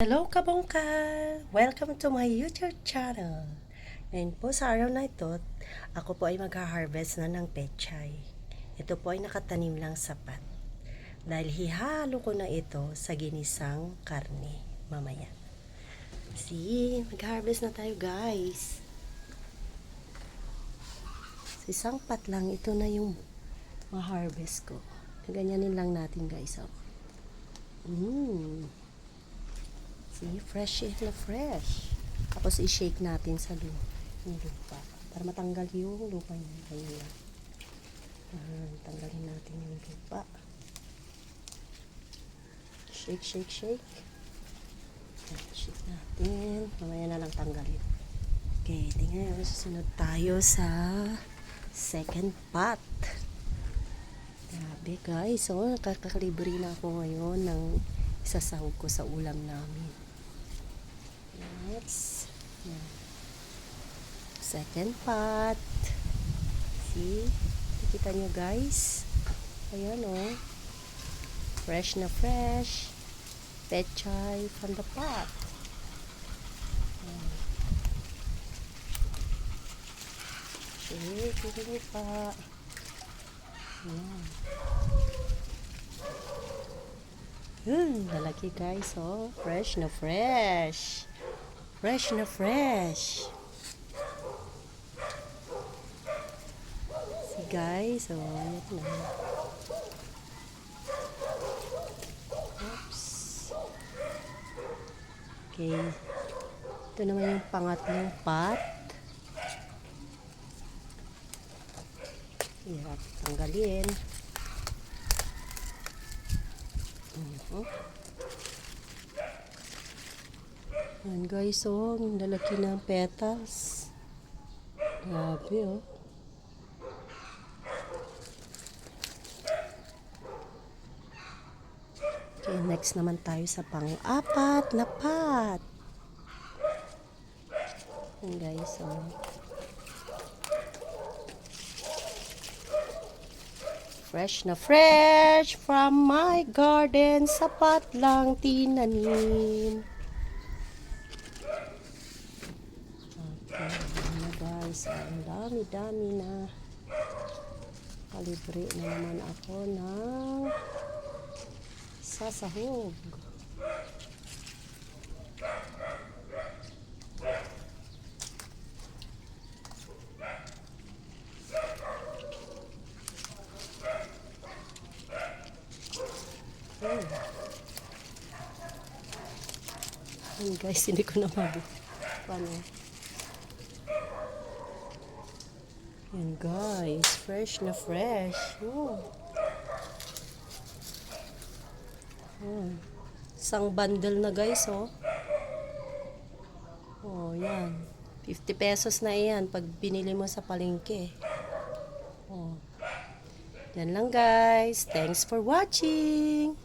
Hello kabongka! Welcome to my YouTube channel. Ngayon po sa araw na ito, ako po ay mag-harvest na ng pechay. Ito po ay nakatanim lang sapat. Dahil hihalo ko na ito sa ginisang karne mamaya. See, mag-harvest na tayo guys. Sa isang pat lang, ito na yung ma-harvest ko. Ganyanin lang natin guys. Oh. Mmm. See, fresh eh, na fresh. Tapos i-shake natin sa lu- yung lupa. Para matanggal yung lupa niya. Ayan. Ayan, tanggalin natin yung lupa. Shake, shake, shake. Ayan, shake natin. Mamaya na lang tanggalin. Okay, di ngayon susunod tayo sa second pot. Grabe guys, so kakakalibre na ako ngayon ng isasahog ko sa ulam namin. Next. Second pot. See? Nakikita nyo guys? Ayan o. Oh. Fresh na fresh. Pechay from the pot. Ayan. Shake, shake pa. Ayan. Hmm, lalaki guys, oh. Fresh na fresh. Fresh na fresh. See guys, oh, yan na. Oops. Okay. Ito naman yung pangatlong pot. Hirap tanggalin. Mhm. Yan guys, oh, ang lalaki ng petals. Grabe, oh. Okay, next naman tayo sa pang-apat na pot. Yan guys, oh. Fresh na fresh from my garden. Sapat lang tinanim. Okay, ayan na guys. Ang dami-dami na. Kalibre na naman ako ng sasahog. Hmm. Ayun guys, hindi ko na mabu. Paano? Yan guys, fresh na fresh. Oh. Hmm. Isang bundle na guys, oh. Oh, yan. 50 pesos na yan pag binili mo sa palengke. Oh. Yan lang guys. Thanks for watching.